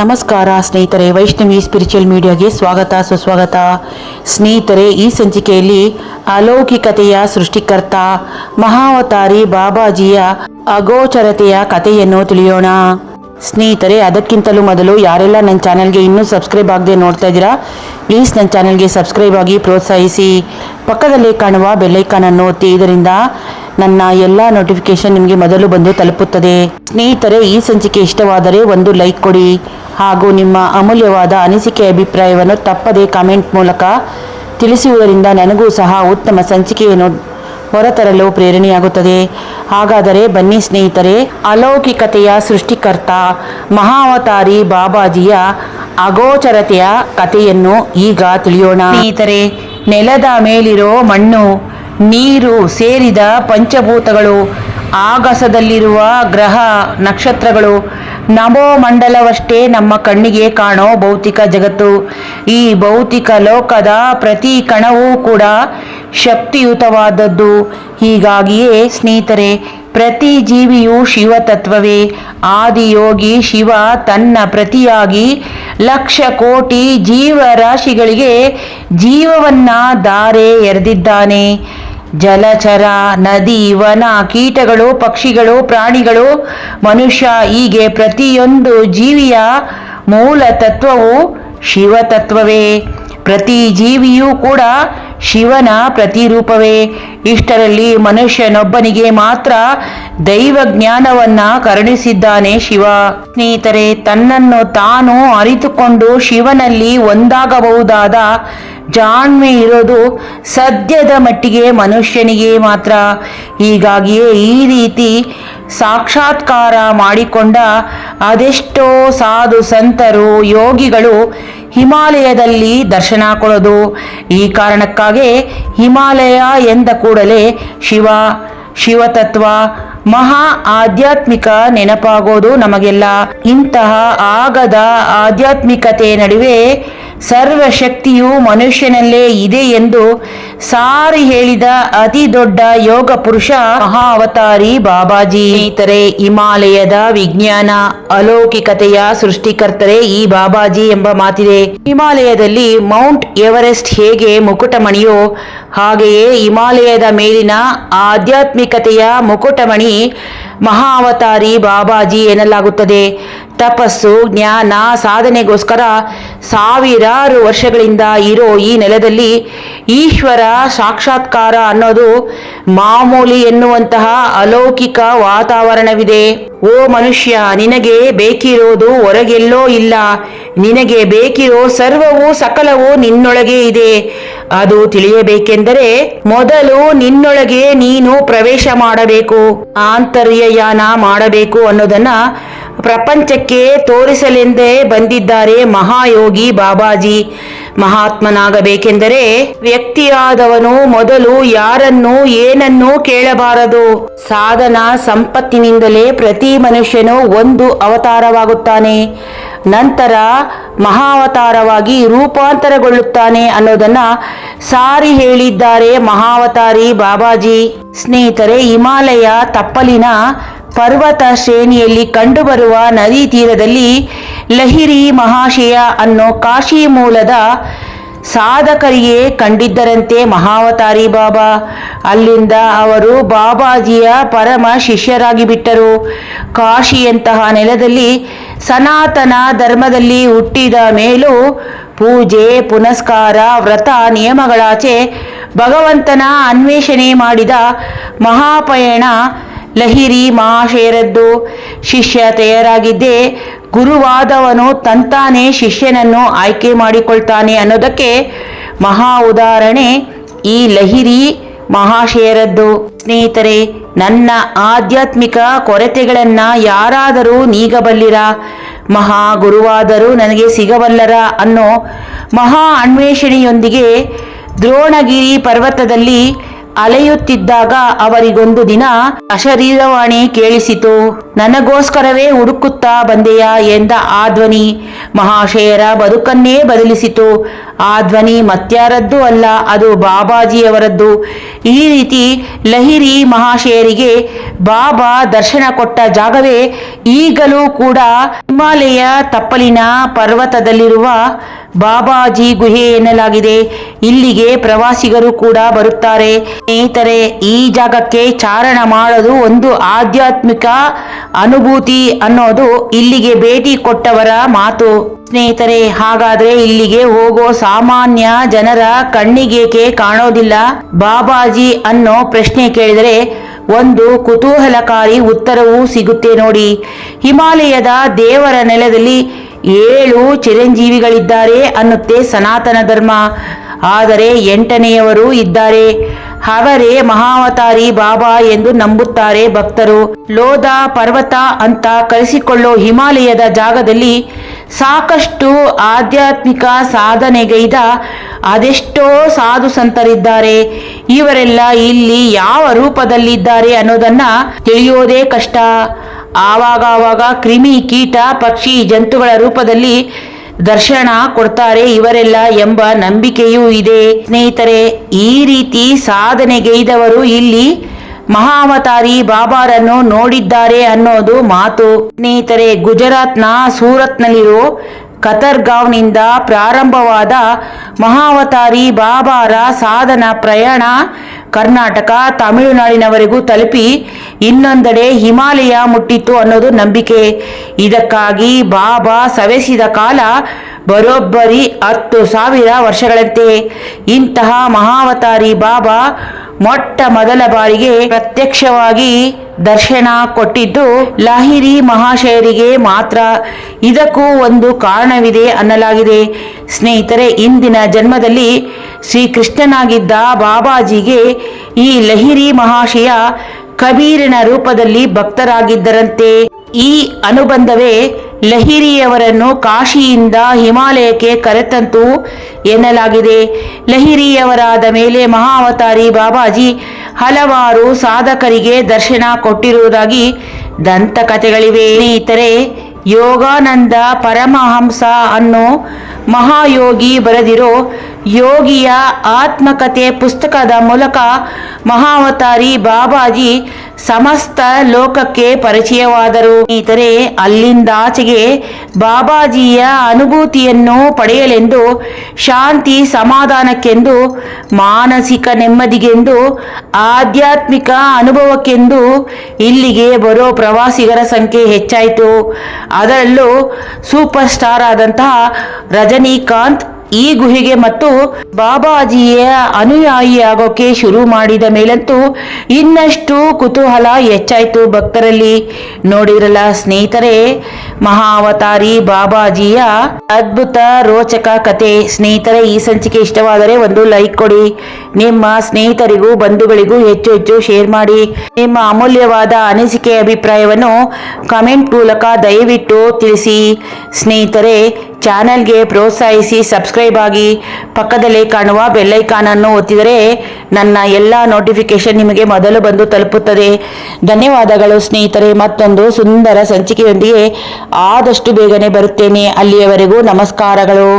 ನಮಸ್ಕಾರ ಸ್ನೇಹಿತರೆ, ವೈಷ್ಣವಿ ಸ್ಪಿರಿಚುವಲ್ ಮೀಡಿಯಾಗೆ ಸ್ವಾಗತ, ಸುಸ್ವಾಗತ. ಸ್ನೇಹಿತರೆ, ಈ ಸಂಚಿಕೆಯಲ್ಲಿ ಅಲೌಕಿಕತೆಯ ಸೃಷ್ಟಿಕರ್ತ, ಮಹಾವತಾರಿ ಬಾಬಾಜಿಯ ಅಗೋಚರತೆಯ ಕಥೆಯನ್ನು ತಿಳಿಯೋಣ. ಸ್ನೇಹಿತರೆ, ಅದಕ್ಕಿಂತಲೂ ಮೊದಲು ಯಾರೆಲ್ಲ ನನ್ನ ಚಾನಲ್ಗೆ ಇನ್ನೂ ಸಬ್ಸ್ಕ್ರೈಬ್ ಆಗದೆ ನೋಡ್ತಾ ಇದ್ದೀರಾ, ಪ್ಲೀಸ್ ನನ್ನ ಚಾನಲ್ಗೆ ಸಬ್ಸ್ಕ್ರೈಬ್ ಆಗಿ ಪ್ರೋತ್ಸಾಹಿಸಿ. ಪಕ್ಕದಲ್ಲಿ ಕಾಣುವ ಬೆಲ್ಲೈಕಾನ್ ಅನ್ನು ಒತ್ತಿ, ಇದರಿಂದ ನನ್ನ ಎಲ್ಲ ನೋಟಿಫಿಕೇಶನ್ ನಿಮಗೆ ಮೊದಲು ಬಂದು ತಲುಪುತ್ತದೆ. ಸ್ನೇಹಿತರೆ, ಈ ಸಂಚಿಕೆ ಇಷ್ಟವಾದರೆ ಒಂದು ಲೈಕ್ ಕೊಡಿ. ಹಾಗೂ ನಿಮ್ಮ ಅಮೂಲ್ಯವಾದ ಅನಿಸಿಕೆ ಅಭಿಪ್ರಾಯವನ್ನು ತಪ್ಪದೆ ಕಾಮೆಂಟ್ ಮೂಲಕ ತಿಳಿಸುವುದರಿಂದ ನನಗೂ ಸಹ ಉತ್ತಮ ಸಂಚಿಕೆಯನ್ನು ಹೊರತರಲು ಪ್ರೇರಣೆಯಾಗುತ್ತದೆ. ಹಾಗಾದರೆ ಬನ್ನಿ ಸ್ನೇಹಿತರೆ, ಅಲೌಕಿಕತೆಯ ಸೃಷ್ಟಿಕರ್ತ, ಮಹಾವತಾರಿ ಬಾಬಾಜಿಯ ಅಗೋಚರತೆಯ ಕಥೆಯನ್ನು ಈಗ ತಿಳಿಯೋಣ. ಸ್ನೇಹಿತರೆ, ನೆಲದ ಮೇಲಿರೋ ಮಣ್ಣು ನೀರು ಸೇರಿದ ಪಂಚಭೂತಗಳು, ಆಗಸದಲ್ಲಿರುವ ಗ್ರಹ ನಕ್ಷತ್ರಗಳು. ನಮೋ ಮಂಡಲವಷ್ಟೇ ನಮ್ಮ ಕಣ್ಣಿಗೆ ಕಾಣೋ ಭೌತಿಕ ಜಗತ್ತು. ಈ ಭೌತಿಕ ಲೋಕದ ಪ್ರತಿ ಕಣವೂ ಕೂಡ ಶಕ್ತಿಯುತವಾದದ್ದು. ಹೀಗಾಗಿಯೇ ಸ್ನೇಹಿತರೆ, ಪ್ರತಿ ಜೀವಿಯು ಶಿವತತ್ವವೇ. ಆದಿಯೋಗಿ ಶಿವ ತನ್ನ ಪ್ರತಿಯಾಗಿ ಲಕ್ಷ ಕೋಟಿ ಜೀವರಾಶಿಗಳಿಗೆ ಜೀವವನ್ನ ಧಾರೆ ಎರೆದಿದ್ದಾನೆ. ಜಲಚರ, ನದಿ, ವನ, ಕೀಟಗಳು, ಪಕ್ಷಿಗಳು, ಪ್ರಾಣಿಗಳು, ಮನುಷ್ಯ ಹೀಗೆ ಪ್ರತಿಯೊಂದು ಜೀವಿಯ ಮೂಲ ತತ್ವವು ಶಿವತತ್ವವೇ. ಪ್ರತಿ ಜೀವಿಯೂ ಕೂಡ ಶಿವನ ಪ್ರತಿರೂಪವೇ. ಇಷ್ಟರಲ್ಲಿ ಮನುಷ್ಯನೊಬ್ಬನಿಗೆ ಮಾತ್ರ ದೈವ ಜ್ಞಾನವನ್ನ ಕರುಣಿಸಿದ್ದಾನೆ ಶಿವ. ಸ್ನೇಹಿತರೆ, ತನ್ನನ್ನು ತಾನು ಅರಿತುಕೊಂಡು ಶಿವನಲ್ಲಿ ಒಂದಾಗಬಹುದಾದ ಜಾಣ್ಮೆ ಇರೋದು ಸದ್ಯದ ಮಟ್ಟಿಗೆ ಮನುಷ್ಯನಿಗೆ ಮಾತ್ರ. ಹೀಗಾಗಿಯೇ ಈ ರೀತಿ ಸಾಕ್ಷಾತ್ಕಾರ ಮಾಡಿಕೊಂಡ ಅದೆಷ್ಟೋ ಸಾಧು ಸಂತರು, ಯೋಗಿಗಳು ಹಿಮಾಲಯದಲ್ಲಿ ದರ್ಶನ ಕೊಡೋದು. ಈ ಕಾರಣಕ್ಕಾಗಿ ಹಿಮಾಲಯ ಎಂದ ಕೂಡಲೇ ಶಿವ, ಶಿವತತ್ವ, ಮಹಾ ಆಧ್ಯಾತ್ಮಿಕ ನೆನಪಾಗೋದು ನಮಗೆಲ್ಲ. ಇಂತಹ ಆಗದ ಆಧ್ಯಾತ್ಮಿಕತೆ ನಡುವೆ ಸರ್ವಶಕ್ತಿಯು ಮನುಷ್ಯನಲ್ಲೇ ಇದೆ ಎಂದು ಸಾರಿ ಹೇಳಿದ ಅತಿ ದೊಡ್ಡ ಯೋಗ ಪುರುಷ ಮಹಾ ಅವತಾರಿ ಬಾಬಾಜಿ. ಇತರೆ ಹಿಮಾಲಯದ ವಿಜ್ಞಾನ, ಅಲೌಕಿಕತೆಯ ಸೃಷ್ಟಿಕರ್ತರೇ ಈ ಬಾಬಾಜಿ ಎಂಬ ಮಾತಿದೆ. ಹಿಮಾಲಯದಲ್ಲಿ ಮೌಂಟ್ ಎವರೆಸ್ಟ್ ಹೇಗೆ ಮುಕುಟಮಣಿಯೋ, ಹಾಗೆಯೇ ಹಿಮಾಲಯದ ಮೇಲಿನ ಆಧ್ಯಾತ್ಮಿಕತೆಯ ಮುಕುಟಮಣಿ ಮಹಾವತಾರಿ ಬಾಬಾಜಿ ಎನ್ನಲಾಗುತ್ತದೆ. ತಪಸ್ಸು, ಜ್ಞಾನ, ಸಾಧನೆಗೋಸ್ಕರ ಸಾವಿರಾರು ವರ್ಷಗಳಿಂದ ಇರೋ ಈ ನೆಲದಲ್ಲಿ ಈಶ್ವರ ಸಾಕ್ಷಾತ್ಕಾರ ಅನ್ನೋದು ಮಾಮೂಲಿ ಎನ್ನುವಂತಹ ಅಲೌಕಿಕ ವಾತಾವರಣವಿದೆ. ಓ ಮನುಷ್ಯ, ನಿನಗೆ ಬೇಕಿರೋದು ಹೊರಗೆಲ್ಲೋ ಇಲ್ಲ. ನಿನಗೆ ಬೇಕಿರೋ ಸರ್ವವೂ ಸಕಲವೂ ನಿನ್ನೊಳಗೆ ಇದೆ. ಅದು ತಿಳಿಯಬೇಕೆಂದರೆ ಮೊದಲು ನಿನ್ನೊಳಗೆ ನೀನು ಪ್ರವೇಶ ಮಾಡಬೇಕು, ಆಂತರ್ಯಯಾನ ಮಾಡಬೇಕು ಅನ್ನೋದನ್ನ ಪ್ರಪಂಚಕ್ಕೆ ತೋರಿಸಲೆಂದೇ ಬಂದಿದ್ದಾರೆ ಮಹಾಯೋಗಿ ಬಾಬಾಜಿ. ಮಹಾತ್ಮನಾಗಬೇಕೆಂದರೆ ವ್ಯಕ್ತಿಯಾದವನು ಮೊದಲು ಯಾರನ್ನು ಏನನ್ನೂ ಕೇಳಬಾರದು. ಸಾಧನ ಸಂಪತ್ತಿನಿಂದಲೇ ಪ್ರತಿ ಮನುಷ್ಯನು ಒಂದು ಅವತಾರವಾಗುತ್ತಾನೆ. ನಂತರ ಮಹಾವತಾರವಾಗಿ ರೂಪಾಂತರಗೊಳ್ಳುತ್ತಾನೆ ಅನ್ನೋದನ್ನ ಸಾರಿ ಹೇಳಿದ್ದಾರೆ ಮಹಾವತಾರಿ ಬಾಬಾಜಿ. ಸ್ನೇಹಿತರೆ, ಹಿಮಾಲಯ ತಪ್ಪಲಿನ ಪರ್ವತ ಶ್ರೇಣಿಯಲ್ಲಿ ಕಂಡುಬರುವ ನದಿ ತೀರದಲ್ಲಿ ಲಹಿರಿ ಮಹಾಶಯ ಅನ್ನೋ ಕಾಶಿ ಮೂಲದ ಸಾಧಕರಿಗೆ ಕಂಡಿದ್ದರಂತೆ ಮಹಾವತಾರಿ ಬಾಬಾ. ಅಲ್ಲಿಂದ ಅವರು ಬಾಬಾಜಿಯ ಪರಮ ಶಿಷ್ಯರಾಗಿ ಬಿಟ್ಟರು. ಕಾಶಿಯಂತಹ ನೆಲದಲ್ಲಿ ಸನಾತನ ಧರ್ಮದಲ್ಲಿ ಹುಟ್ಟಿದ ಮೇಲೂ ಪೂಜೆ, ಪುನಸ್ಕಾರ, ವ್ರತ ನಿಯಮಗಳಾಚೆ ಭಗವಂತನ ಅನ್ವೇಷಣೆ ಮಾಡಿದ ಮಹಾಪಯಣ ಲಹಿರಿ ಮಹಾಶಯರದ್ದು ಶಿಷ್ಯ ತಯಾರಾಗಿದ್ದೆ ಗುರುವಾದವನು ತಂತಾನೇ ಶಿಷ್ಯನನ್ನು ಆಯ್ಕೆ ಮಾಡಿಕೊಳ್ತಾನೆ ಅನ್ನೋದಕ್ಕೆ ಮಹಾ ಉದಾಹರಣೆ ಈ ಲಹಿರಿ ಮಹಾಶಯರದ್ದು ಸ್ನೇಹಿತರೆ, ನನ್ನ ಆಧ್ಯಾತ್ಮಿಕ ಕೊರತೆಗಳನ್ನ ಯಾರಾದರೂ ನೀಗಬಲ್ಲಿರ? ಮಹಾ ಗುರುವಾದರೂ ನನಗೆ ಸಿಗಬಲ್ಲರ ಅನ್ನೋ ಮಹಾ ಅನ್ವೇಷಣೆಯೊಂದಿಗೆ ದ್ರೋಣಗಿರಿ ಪರ್ವತದಲ್ಲಿ ಅಲೆಯುತ್ತಿದ್ದಾಗ ಅವರಿಗೊಂದು ದಿನ ಅಶರೀರವಾಣಿ ಕೇಳಿಸಿತು. ನನಗೋಸ್ಕರವೇ ಹುಡುಕುತ್ತಾ ಬಂದೆಯಾ ಎಂದ ಆ ಧ್ವನಿ. ಮಹಾಶಯರ ಬದುಕನ್ನೇ ಬದಲಿಸಿತು. ಆ ಧ್ವನಿ ಮತ್ಯಾರದ್ದು ಅಲ್ಲ, ಅದು ಬಾಬಾಜಿಯವರದ್ದು. ಈ ರೀತಿ ಲಹಿರಿ ಮಹಾಶಯರಿಗೆ ಬಾಬಾ ದರ್ಶನ ಕೊಟ್ಟ ಜಾಗವೇ ಈಗಲೂ ಕೂಡ ಹಿಮಾಲಯ ತಪ್ಪಲಿನ ಪರ್ವತದಲ್ಲಿರುವ ಬಾಬಾಜಿ ಗುಹೆ ಎನ್ನಲಾಗಿದೆ. ಇಲ್ಲಿಗೆ ಪ್ರವಾಸಿಗರು ಕೂಡ ಬರುತ್ತಾರೆ. ಸ್ನೇಹಿತರೆ, ಈ ಜಾಗಕ್ಕೆ ಚಾರಣ ಮಾಡೋದು ಒಂದು ಆಧ್ಯಾತ್ಮಿಕ ಅನುಭೂತಿ ಅನ್ನೋದು ಇಲ್ಲಿಗೆ ಭೇಟಿ ಕೊಟ್ಟವರ ಮಾತು. ಸ್ನೇಹಿತರೆ, ಹಾಗಾದ್ರೆ ಇಲ್ಲಿಗೆ ಹೋಗೋ ಸಾಮಾನ್ಯ ಜನರ ಕಣ್ಣಿಗೇಕೆ ಕಾಣೋದಿಲ್ಲ? ಬಾಬಾಜಿ ಅನ್ನೋ ಪ್ರಶ್ನೆ ಕೇಳಿದರೆ ಒಂದು ಕುತೂಹಲಕಾರಿ ಉತ್ತರವೂ ಸಿಗುತ್ತೆ ನೋಡಿ. ಹಿಮಾಲಯದ ದೇವರ ನೆಲದಲ್ಲಿ ಏಳು ಚಿರಂಜೀವಿಗಳಿದ್ದಾರೆ ಅನ್ನುತ್ತೆ ಸನಾತನ ಧರ್ಮ. ಆದರೆ ಎಂಟನೆಯವರು ಇದ್ದಾರೆ. ಅವರೇ ಮಹಾವತಾರಿ ಬಾಬಾ ಎಂದು ನಂಬುತ್ತಾರೆ ಭಕ್ತರು. ಲೋಧ, ಪರ್ವತ ಅಂತ ಕರೆಸಿಕೊಳ್ಳೋ ಹಿಮಾಲಯದ ಜಾಗದಲ್ಲಿ ಸಾಕಷ್ಟು ಆಧ್ಯಾತ್ಮಿಕ ಸಾಧನೆಗೈದ ಅದೆಷ್ಟೋ ಸಾಧು ಸಂತರಿದ್ದಾರೆ. ಇವರೆಲ್ಲ ಇಲ್ಲಿ ಯಾವ ರೂಪದಲ್ಲಿದ್ದಾರೆ ಅನ್ನೋದನ್ನ ತಿಳಿಯೋದೇ ಕಷ್ಟ. ಆವಾಗ ಆವಾಗ ಕ್ರಿಮಿ ಕೀಟ, ಪಕ್ಷಿ, ಜಂತುಗಳ ರೂಪದಲ್ಲಿ ದರ್ಶನ ಕೊಡ್ತಾರೆ ಇವರೆಲ್ಲ ಎಂಬ ನಂಬಿಕೆಯೂ ಇದೆ. ಸ್ನೇಹಿತರೆ, ಈ ರೀತಿ ಸಾಧನೆಗೈದವರು ಇಲ್ಲಿ ಮಹಾವತಾರಿ ಬಾಬಾರನ್ನು ನೋಡಿದ್ದಾರೆ ಅನ್ನೋದು ಮಾತು. ಸ್ನೇಹಿತರೆ, ಗುಜರಾತ್ನ ಸೂರತ್ನಲ್ಲಿರೋ ಕತರ್ಗಾವ್ನಿಂದ ಪ್ರಾರಂಭವಾದ ಮಹಾವತಾರಿ ಬಾಬಾರ ಸಾಧನ ಪ್ರಯಾಣ ಕರ್ನಾಟಕ ತಮಿಳುನಾಡಿನವರೆಗೂ ತಲುಪಿ ಇನ್ನೊಂದೆಡೆ ಹಿಮಾಲಯ ಮುಟ್ಟಿತ್ತು ಅನ್ನೋದು ನಂಬಿಕೆ. ಇದಕ್ಕಾಗಿ ಬಾಬಾ ಸವೆಸಿದ ಕಾಲ ಬರೋಬ್ಬರಿ ಹತ್ತು ಸಾವಿರ ವರ್ಷಗಳಂತೆ. ಇಂತಹ ಮಹಾವತಾರಿ ಬಾಬಾ ಮೊಟ್ಟ ಮೊದಲ ಬಾರಿಗೆ ಪ್ರತ್ಯಕ್ಷವಾಗಿ ದರ್ಶನ ಕೊಟ್ಟಿದ್ದು ಲಾಹಿರಿ ಮಹಾಶಯರಿಗೆ ಮಾತ್ರ. ಇದಕ್ಕೂ ಒಂದು ಕಾರಣವಿದೆ ಅನ್ನಲಾಗಿದೆ. ಸ್ನೇಹಿತರೆ, ಇಂದಿನ ಜನ್ಮದಲ್ಲಿ ಶ್ರೀಕೃಷ್ಣನಾಗಿದ್ದ ಬಾಬಾಜಿಗೆ ಈ ಲಹಿರಿ ಮಹಾಶಯ ಕಬೀರನ ರೂಪದಲ್ಲಿ ಭಕ್ತರಾಗಿದ್ದರಂತೆ ಈ ಅನುಬಂಧವೇ ಲಹಿರಿಯವರನ್ನು ಕಾಶಿಯಿಂದ ಹಿಮಾಲಯಕ್ಕೆ ಕರೆತಂತು ಎನ್ನಲಾಗಿದೆ. ಲಹಿರಿಯವರಾದ ಮೇಲೆ ಮಹಾವತಾರಿ ಬಾಬಾಜಿ ಹಲವಾರು ಸಾಧಕರಿಗೆ ದರ್ಶನ ಕೊಟ್ಟಿರುವುದಾಗಿ ದಂತಕಥೆಗಳಿವೆ. ಸ್ನೇಹಿತರೆ, ಯೋಗಾನಂದ ಪರಮಹಂಸ ಅನ್ನೋ ಮಹಾಯೋಗಿ ಬರೆದಿರೋ ಯೋಗಿಯ ಆತ್ಮಕತೆ ಪುಸ್ತಕದ ಮೂಲಕ ಮಹಾವತಾರಿ ಬಾಬಾಜಿ ಸಮಸ್ತ ಲೋಕಕ್ಕೆ ಪರಿಚಯವಾದರು. ಇತರೆ ಅಲ್ಲಿಂದಾಚೆಗೆ ಬಾಬಾಜಿಯ ಅನುಭೂತಿಯನ್ನು ಪಡೆಯಲೆಂದು, ಶಾಂತಿ ಸಮಾಧಾನಕ್ಕೆಂದು, ಮಾನಸಿಕ ನೆಮ್ಮದಿಗೆಂದು, ಆಧ್ಯಾತ್ಮಿಕ ಅನುಭವಕ್ಕೆಂದು ಇಲ್ಲಿಗೆ ಬರೋ ಪ್ರವಾಸಿಗರ ಸಂಖ್ಯೆ ಹೆಚ್ಚಾಯಿತು. ಅದರಲ್ಲೂ ಸೂಪರ್ ಸ್ಟಾರ್ ಆದಂತಹ ರಜನಿಕಾಂತ್ ಈ ಗುಹೆಗೆ ಮತ್ತು ಬಾಬಾಜಿಯ ಅನುಯಾಯಿಯಾಗೋಕೆ ಶುರು ಮಾಡಿದ ಮೇಲಂತೂ ಇನ್ನಷ್ಟು ಕುತೂಹಲ ಹೆಚ್ಚಾಯಿತು ಭಕ್ತರಲ್ಲಿ. ನೋಡಿರಲ್ಲ ಸ್ನೇಹಿತರೆ, ಮಹಾವತಾರಿ ಬಾಬಾಜಿಯ ಅದ್ಭುತ ರೋಚಕ ಕತೆ. ಸ್ನೇಹಿತರೆ, ಈ ಸಂಚಿಕೆ ಇಷ್ಟವಾದರೆ ಒಂದು ಲೈಕ್ ಕೊಡಿ. ನಿಮ್ಮ ಸ್ನೇಹಿತರಿಗೂ, ಬಂಧುಗಳಿಗೂ ಹೆಚ್ಚು ಹೆಚ್ಚು ಶೇರ್ ಮಾಡಿ. ನಿಮ್ಮ ಅಮೂಲ್ಯವಾದ ಅನಿಸಿಕೆ ಅಭಿಪ್ರಾಯವನ್ನು ಕಮೆಂಟ್ ಮೂಲಕ ದಯವಿಟ್ಟು ತಿಳಿಸಿ. ಸ್ನೇಹಿತರೆ ಚಾನೆಲ್ಗೆ ಪ್ರೋತ್ಸಾಹಿಸಿ, ಸಬ್ಸ್ಕ್ರೈಬ್ ಆಗಿ ಪಕ್ಕದಲ್ಲೇ ಕಾಣುವ ಬೆಲ್ಲೈಕಾನ್ ಅನ್ನು ಒತ್ತಿದರೆ ನನ್ನ ಎಲ್ಲ ನೋಟಿಫಿಕೇಶನ್ ನಿಮಗೆ ಮೊದಲು ಬಂದು ತಲುಪುತ್ತದೆ. ಧನ್ಯವಾದಗಳು ಸ್ನೇಹಿತರೆ. ಮತ್ತೊಂದು ಸುಂದರ ಸಂಚಿಕೆಯೊಂದಿಗೆ ಆದಷ್ಟು ಬೇಗನೆ ಬರುತ್ತೇನೆ. ಅಲ್ಲಿಯವರೆಗೂ ನಮಸ್ಕಾರಗಳು.